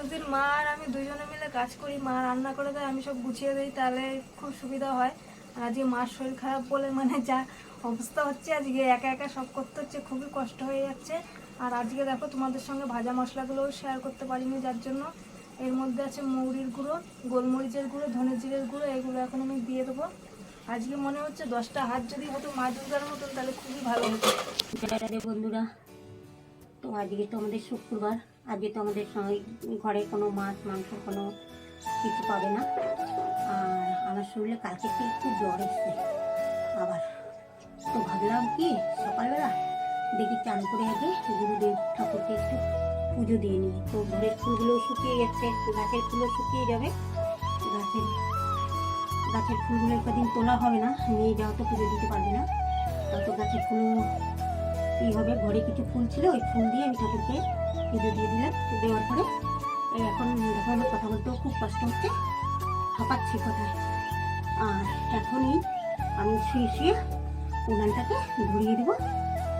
কোনোদিন মা আর আমি দুজনে মিলে কাজ করি, মা রান্না করে দেয়, আমি সব গুছিয়ে দিই, তাহলে খুব সুবিধা হয়। আর আজকে মার শরীর খারাপ বলে মানে যা অবস্থা হচ্ছে, আজকে একা একা সব করতে হচ্ছে, খুবই কষ্ট হয়ে যাচ্ছে। আর আজকে দেখো তোমাদের সঙ্গে ভাজা মশলাগুলোও শেয়ার করতে পারিনি যার জন্য। এর মধ্যে আছে মৌরির গুঁড়ো, গোলমরিচের গুঁড়ো, ধনে জিরের গুঁড়ো, এগুলো এখন আমি দিয়ে দেবো। আজকে মনে হচ্ছে দশটা হাত যদি হতো মা দুর্গার মতন, তাহলে খুবই ভালো হতো। বন্ধুরা, তো আজকে তো আমাদের শুক্রবার। আজকে তো আমাদের সঙ্গে ঘরে কোনো মাছ, মাংস, কোনো কিছু পাবে না। আর আমার শরীরে কালকে একটু জ্বর এসছে। আবার তো ভাবলাম কি, সকালবেলা দেখি চান করে আগে গুরুদেব ঠাকুরকে একটু পুজো দিয়ে নিই। তো ঘরের ফুলগুলো শুকিয়ে গেছে গাছের ফুলও শুকিয়ে যাবে। গাছের গাছের ফুলগুলো কদিন তোলা হবে না, নিয়ে যাওয়া তো পুজো দিতে পারবে না। তত গাছের ফুল এইভাবে ঘরে কিছু ফুল ছিল, ওই ফুল দিয়ে আমি ঠাকুরকে পুজো দিয়ে দিলাম দেওয়ার পরে এখন দেখো আমার কথা বলতেও খুব কষ্ট হচ্ছে, হাঁপাচ্ছি কথায়? আর এখনই আমি শুয়ে শুয়ে উনানটাকে ঘুরিয়ে দেবো,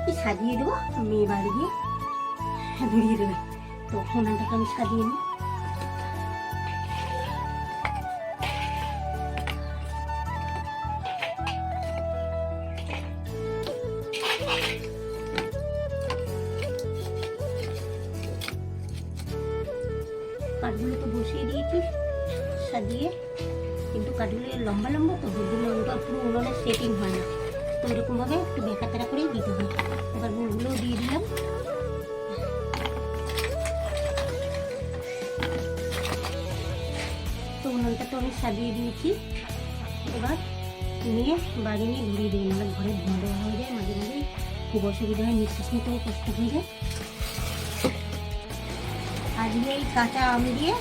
কি সাজিয়ে দেবো, মেয়ে বাড়ি গিয়ে ঘুরিয়ে দেবে। তো উনানটাকে আমি সাজিয়ে নিই। কাঠগুলো তো বসিয়ে দিয়েছি সাজিয়ে। কিন্তু কাঠগুলো লম্বা লম্বা তো ওটা পুরো উনুনে সেটিং হয় না। তো এরকমভাবে একটু বেকাতারা করেই দিতে হয়। এবার গুড়গুলোও দিয়ে দিলাম। তো উনুনটা তো আমি সাজিয়ে দিয়েছি। এবার নিয়ে বাড়ি নিয়ে ঘুরিয়ে দিই নাহলে ঘরে ধোঁয়া হয়ে যায়, মাঝে মাঝে খুব অসুবিধা হয়, নিঃশ্বাস নিতেও কষ্ট হয়ে যায়। আজকে এই কাঁচা আম দিয়ে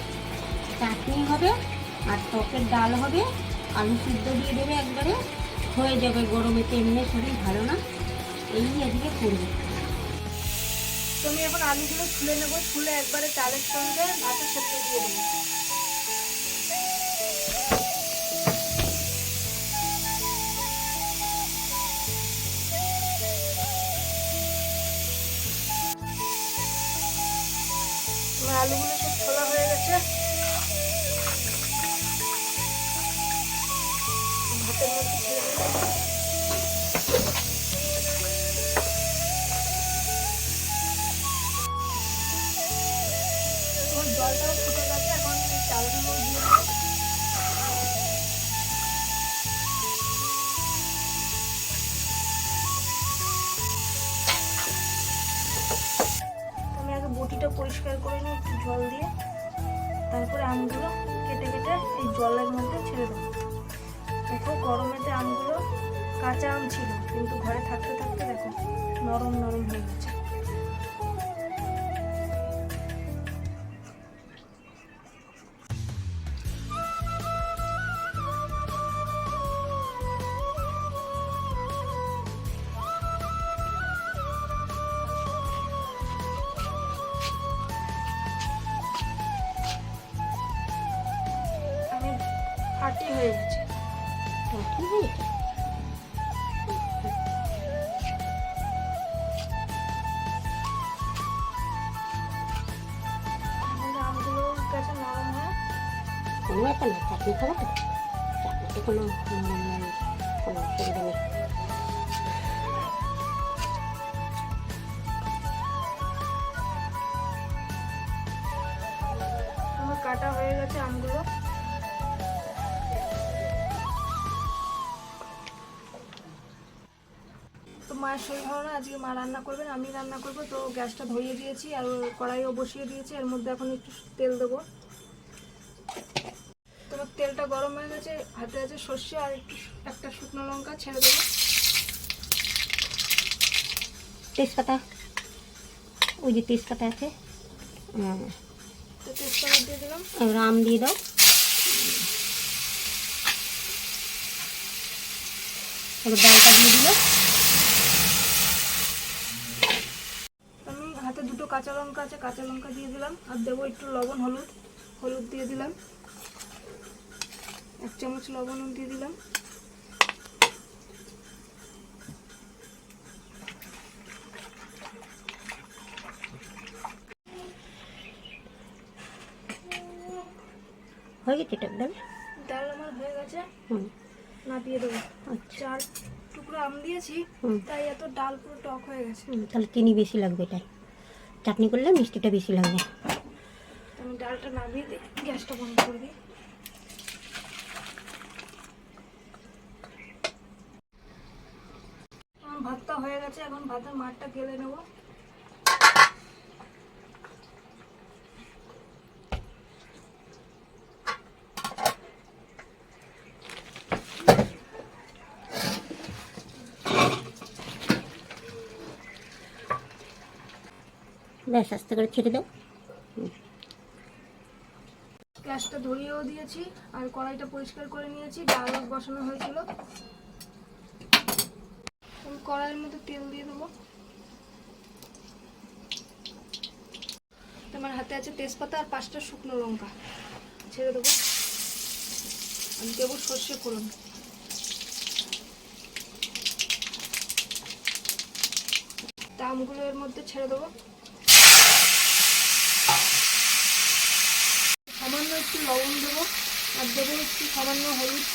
চাটনি হবে আর টকের ডাল হবে। আলু সিদ্ধ দিয়ে দেবে একবারে। হয়ে যাবে গরমে তেমনি শরীর ভালো না। এই আজকে করব। তো আমি এখন আলুগুলো ছুলে নেব। ছুলে একবারে চালের সঙ্গে ভাতের সাথে দিয়ে দেবো। আমার আলুগুলো সব খোলা হয়ে গেছে। ভাতের মধ্যে নরম নরম হয়ে গেছে। হয়ে গেছে? অসুবিধা নেই কাটা হয়ে গেছে আমগুলো। তো মায়ের শরীর ভালো না? আজকে মা রান্না করবেন, আমি রান্না করব। তো গ্যাসটা ধরিয়ে দিয়েছি আর কড়াইও বসিয়ে দিয়েছি। এর মধ্যে এখন একটু তেল দেবো। তেলটা গরম হয়ে গেছে হাতে আছে সর্ষে আর একটু একটা শুকনো লঙ্কা ছেড়ে দেবো। তেজপাতা ওই যে তেজপাতা আছে। তো তেজপাতা দিয়ে দিলাম। আম দিয়ে দাও। এবার ডালটা দিয়ে দিল আমি হাতে দুটো কাঁচা লঙ্কা আছে কাঁচা লঙ্কা দিয়ে দিলাম। আর দেবো একটু লবণ হলুদ। হলুদ দিয়ে দিলাম। এক চামচ লবণ দিয়ে দিলাম। হয়ে গেছে টক ডাল? ডাল আমার হয়ে গেছে। হুম। নাপিয়ে দেবো। আচ্ছা। চার টুকরো আম দিয়েছি তাই এত ডাল পুরো টক হয়ে গেছে। তাহলে চিনি বেশি লাগবে এটাই চাটনি করলে মিষ্টিটা বেশি লাগবে। আমি ডালটা নামিয়ে দিই গ্যাসটা বন্ধ করে দিই আমার ভাতটা হয়ে গেছে এখন ভাতের মাঠটা গেলে নেব। ব্যাস আস্তে করে ছেড়ে দাও। গ্যাসটা ধরিয়েও দিয়েছি আর কড়াইটা পরিষ্কার করে নিয়েছি ডাল বসানো হয়েছিল। কড়াইয়ের মধ্যে তেল দিয়ে দেবো। তোমার হাতে আছে তেজপাতা আর পাঁচটা শুকনো লঙ্কা। ছেড়ে দেবো। আমি দেবো সর্ষে ফোড়ন। দামগুলো এর মধ্যে ছেড়ে দেবো। সামান্য একটু লবণ দেবো। আর দেবো একটু সামান্য হলুদ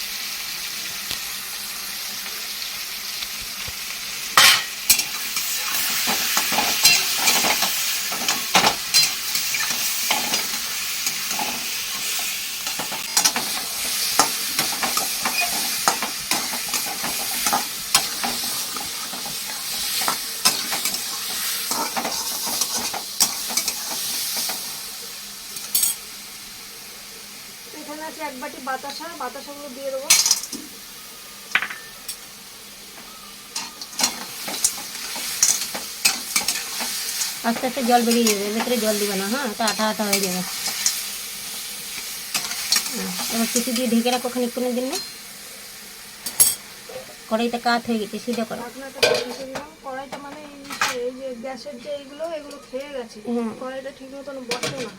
এখানে আছে এক বাটি বাতাসা বাতাসাগুলো দিয়ে দেবো। আস্তে আস্তে জল বেরিয়ে যাবে ভেতরে জল দিবে না হ্যাঁ? তা আঠা আঠা হয়ে যাবে। হুম, এবার কিছু দিয়ে ঢেকে রাখো খানিকক্ষণের জন্য। কড়াইটা কাত হয়ে গেছে সিধা করো। কড়াইটা মানে এই- যে গ্যাসের যে এইগুলো এগুলো খেয়ে গেছে। কড়াইটা ঠিক মতন বসে না।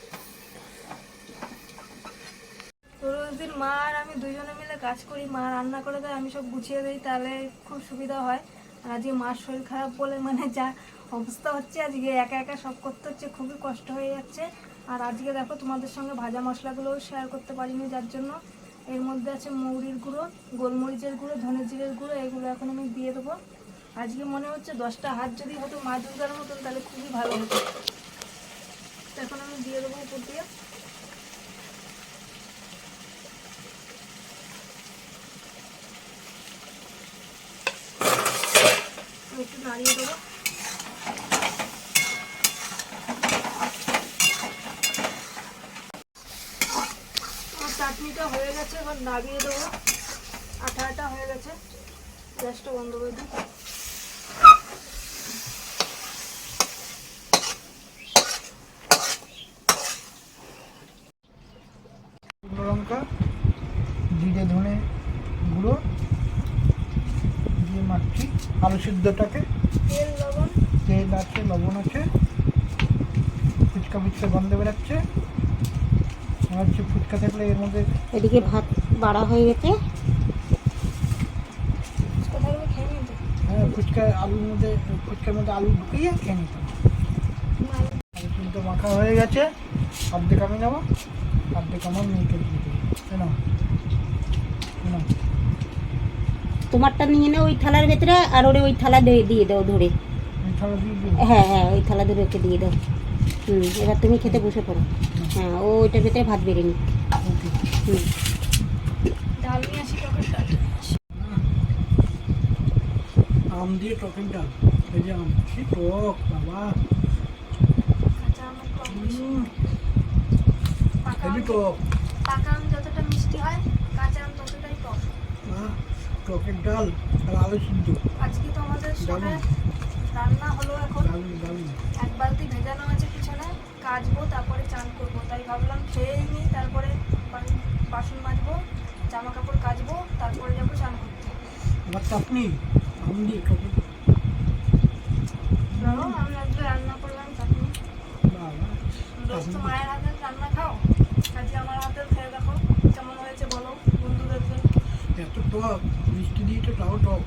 রোজ দিন মা আর আমি দুজনে মিলে কাজ করি, মা রান্না করে দেয়, আমি সব গুছিয়ে দিই, তাহলে খুব সুবিধা হয়। আর আজকে মার শরীর খারাপ বলে মানে যা অবস্থা হচ্ছে, আজকে একা একা সব করতে হচ্ছে, খুবই কষ্ট হয়ে যাচ্ছে। আর আজকে দেখো তোমাদের সঙ্গে ভাজা মশলাগুলোও শেয়ার করতে পারিনি যার জন্য। এর মধ্যে আছে মৌরির গুঁড়ো, গোলমরিচের গুঁড়ো, ধনে জিরের গুঁড়ো, এগুলো এখন আমি দিয়ে দেবো। আজকে মনে হচ্ছে দশটা হাত যদি হতো মা দুর্গার মতন, তাহলে খুবই ভালো হতো। এখন আমি দিয়ে দেবো উপর দিয়ে। নাড়িয়ে দেবো। চাটনিটা হয়ে গেছে, এবার নাড়িয়ে দেবো। আটা হয়ে গেছে, গ্যাসটা বন্ধ করে দিই। লঙ্কা, জিরে ধনে গুঁড়ো, দিয়ে মাখছি আলু সিদ্ধটাকে। তেল লবণ। তেল আছে লবণ আছে। ফুচকা ফুচকা গন্ধ বেরাচ্ছে। মনে হচ্ছে ফুচকা থাকলে এর মধ্যে এদিকে ভাত বাড়া হয়ে গেছে। হ্যাঁ ফুচকা আলুর মধ্যে ফুচকার মধ্যে আলু ঢুকিয়ে খেয়ে নিতাম আলু সিদ্ধ মাখা হয়ে গেছে। অর্ধেক আমি নেব অর্ধেক আমার মেয়েকে দিয়ে দেবো। কেন? কেন? তোমারটা নিয়ে নাও ওই থালার ভেতরে আর ওরে ওই থালা দিয়ে দিয়ে দাও ধরে। হ্যাঁ হ্যাঁ ওই থালা ধরে ওকে দিয়ে দাও। হুম এবার তুমি খেতে বসে পড়ো। হ্যাঁ ও ওইটার ভেতরে ভাত বেড়ে নি হুম। আম দিয়ে টকের ডাল। এই যে আম। কি টক বাবা। পাকা আম হেবি পাকা আম যতটা মিষ্টি হয় কাঁচা আম ততটাই টক। টকের ডাল আর আলু সিদ্ধ। আজকে তো আমাদের সবে রান্না হলো এখন। এক বালতি ভেজানো আছে পিছনে কাচবো তারপরে চান করব। তাই ভাবলাম খেয়েই নিই তারপরে বাসন মাজবো জামা কাপড় কাচবো তারপরে যাব চান করতে। আবার চাটনি আম টকের আমি আজকে রান্না করলাম চাটনি। রোজ তো মায়ের হাতের রান্না খাও? আজকে আমার হাতের খেয়ে দেখো কেমন হয়েছে বলো? এত টক মিষ্টি দিয়ে তো তাও টক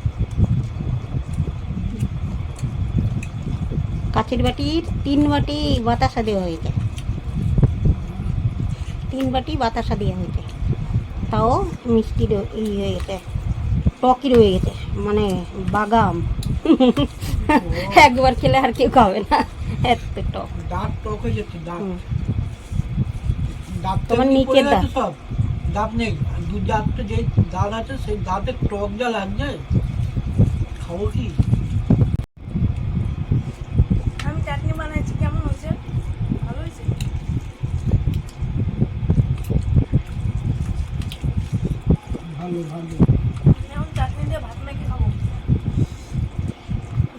কাচের বাটির তিন বাটি বাতাসা দেওয়া হয়েছে। তিন বাটি বাতাসা দেওয়া হয়েছে। তাও মিষ্টি ই হয়ে গেছে টকই রয়ে গেছে মানে বাগাম। একবার খেলে আর কেউ খাবে না এত টক। দাঁত টক হয়ে যাচ্ছে দাঁত। দাঁত তোমার নিচের দাঁত। দাঁত নেই। দু দাঁতটা যে দাঁত আছে সেই দাঁতে টক যা লাগছে খাব কি? আমি চাটনি বানাইছি কেমন হয়েছে? ভালো হয়েছে? ভালো ভালো আমি এখন চাটনি দিয়ে ভাত মেখে খাব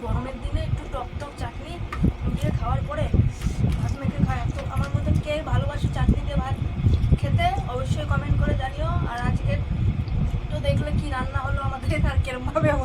গরমের দিনে একটু টক টক চাটনি দিয়ে খাওয়ার পরে ভাত মেখে খায় তো আমার মতন কে ভালোবাসে চাটনি দিয়ে ভাত খেতে অবশ্যই কমেন্ট করে জানিও আর আজকে তো দেখলে কি রান্না হলো আমাদের আর কিরমভাবে